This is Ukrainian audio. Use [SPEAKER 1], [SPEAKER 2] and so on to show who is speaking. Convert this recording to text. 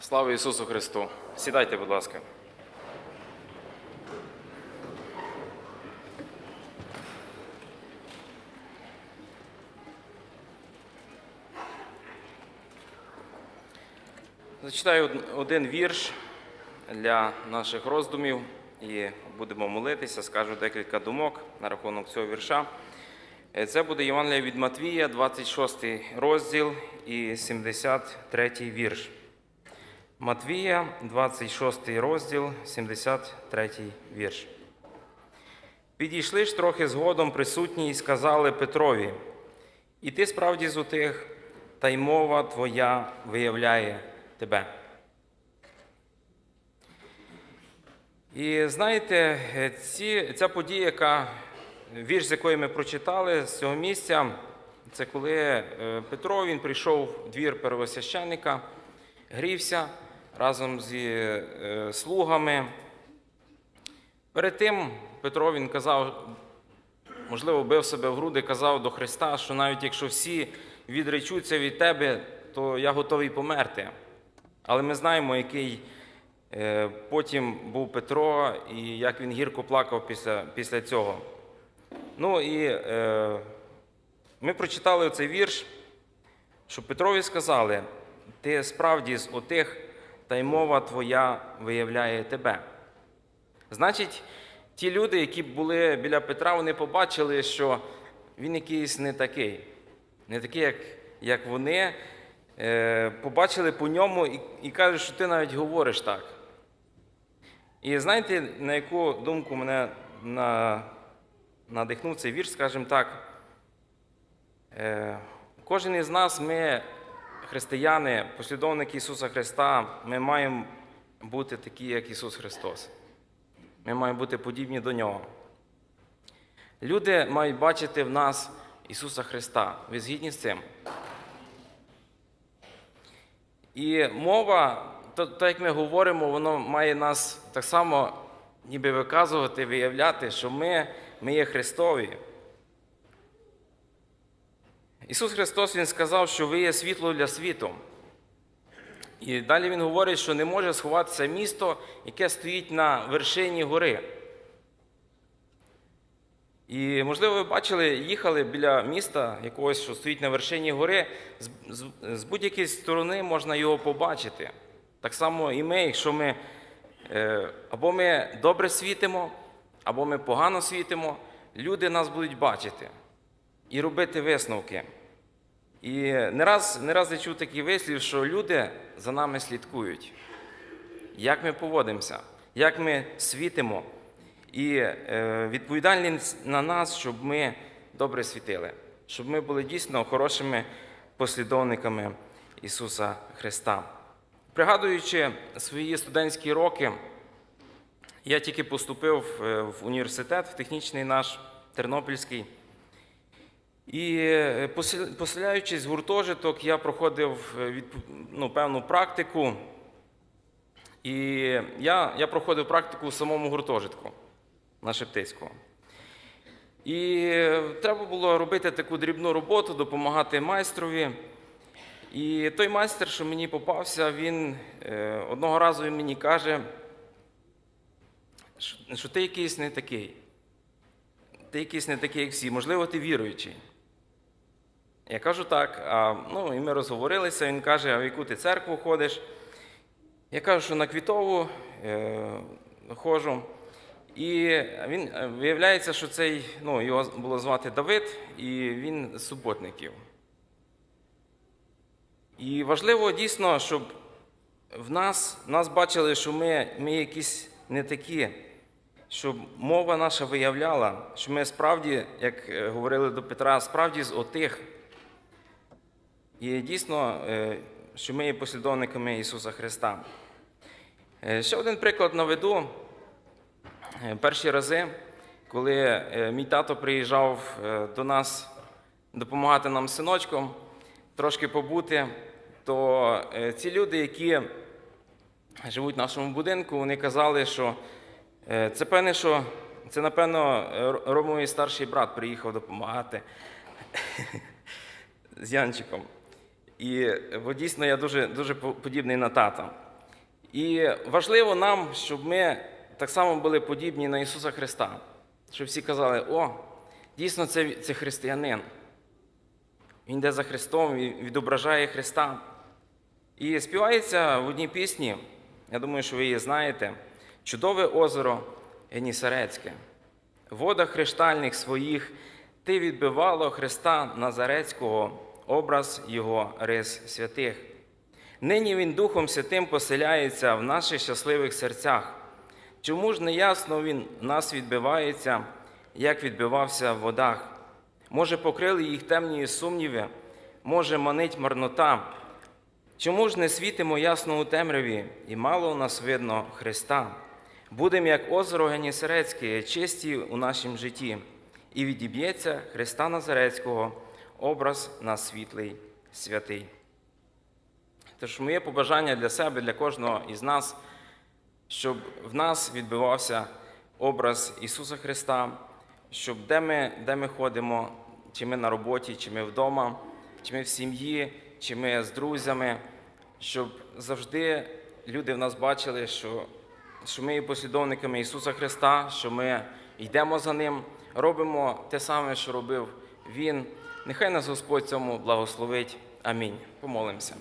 [SPEAKER 1] Слава Ісусу Христу! Сідайте, будь ласка. Зачитаю один вірш для наших роздумів і будемо молитися, скажу декілька думок на рахунок цього вірша. Е, Це буде Євангелія від Матвія, 26 розділ і 73 вірш. Матвія, 26 розділ, 73 вірш. Підійшли ж трохи згодом присутні і сказали Петрові: І ти справді з отих, та й мова твоя виявляє тебе. І знаєте, ці, ця подія, яка вірш, з якої ми прочитали з цього місця, це коли е, Петро він прийшов в двір первосвященника, грівся разом зі е, слугами. Перед тим Петро він казав, можливо, бив себе в груди, казав до Христа, що навіть якщо всі відречуться від тебе, то я готовий померти. Але ми знаємо, який е, потім був Петро і як він гірко плакав після, після цього. Ну і е, ми прочитали цей вірш, що Петрові сказали: ти справді з отих, та й мова твоя виявляє тебе. Значить, ті люди, які були біля Петра, вони побачили, що він якийсь не такий, не такий, як, як вони. Е, побачили по ньому і, і кажуть, що ти навіть говориш так. І знаєте, на яку думку мене на, надихнув цей вірш, скажімо так. Е, кожен із нас, ми, християни, послідовники Ісуса Христа, ми маємо бути такі, як Ісус Христос. Ми маємо бути подібні до Нього. Люди мають бачити в нас Ісуса Христа. Ви згідні з цим? І мова, то, то як ми говоримо, воно має нас так само ніби виказувати, виявляти, що ми, ми є Христові. Ісус Христос Він сказав, що ви є світло для світу. І далі Він говорить, що не може сховатися місто, яке стоїть на вершині гори. І, можливо, ви бачили, їхали біля міста якогось, що стоїть на вершині гори, з, будь-якої сторони можна його побачити. Так само і ми, якщо ми е, або ми добре світимо, або ми погано світимо, люди нас будуть бачити і робити висновки. І не раз, не раз я чув такий вислів, що люди за нами слідкують, як ми поводимося, як ми світимо. І е, відповідальність на нас, щоб ми добре світили, щоб ми були дійсно хорошими послідовниками Ісуса Христа. Пригадуючи свої студентські роки, я тільки поступив е, в університет, в технічний наш Тернопільський. І е, поселяючись в гуртожиток, я проходив е, ну, певну практику. І я, я проходив практику в самому гуртожитку на Шептицького. І е, треба було робити таку дрібну роботу, допомагати майстрові. І той майстер, що мені попався, він одного разу він мені каже, що ти якийсь не такий. Ти якийсь не такий, як всі. Можливо, ти віруючий. Я кажу так, а, ну, і ми розговорилися. Він каже, а в яку ти церкву ходиш? Я кажу, що на Квітову е, ходжу. І він е, виявляється, що цей, ну, його було звати Давид, і він з суботників. І важливо дійсно, щоб в нас, нас бачили, що ми, ми якісь не такі, щоб мова наша виявляла, що ми справді, як е, говорили до Петра, справді з отих. І дійсно, е, що ми є послідовниками Ісуса Христа. Е, Ще один приклад наведу. Е, Перші рази, коли мій тато приїжджав до нас допомагати нам синочком, трошки побути, то ці люди, які живуть в нашому будинку, вони казали, що це певне, що це, напевно, Ромовий старший брат приїхав допомагати з Янчиком. І бо дійсно я дуже, дуже подібний на тата. І важливо нам, щоб ми так само були подібні на Ісуса Христа, щоб всі казали, о, дійсно це, це християнин. Він йде за Христом, він відображає Христа. І співається в одній пісні, я думаю, що ви її знаєте, Чудове озеро Генісарецьке. В водах криштальних своїх ти відбивало Христа Назарецького, образ Його рис святих. Нині Він Духом Святим поселяється в наших щасливих серцях. Чому ж не ясно Він нас відбивається, як відбивався в водах? Може, покрили їх темні сумніви, може, манить марнота. Чому ж не світимо ясно у темряві, і мало у нас видно Христа? Будем як озеро Генісарецьке, чисті у нашім житті, і відіб'ється Христа Назарецького, образ на світлий святий. Тож моє побажання для себе, для кожного із нас, щоб в нас відбивався образ Ісуса Христа, щоб де ми, де ми ходимо, чи ми на роботі, чи ми вдома, чи ми в сім'ї, чи ми з друзями, щоб завжди люди в нас бачили, що, що ми є послідовниками Ісуса Христа, що ми йдемо за Ним, робимо те саме, що робив Він. Нехай нас Господь цьому благословить. Амінь. Помолимося.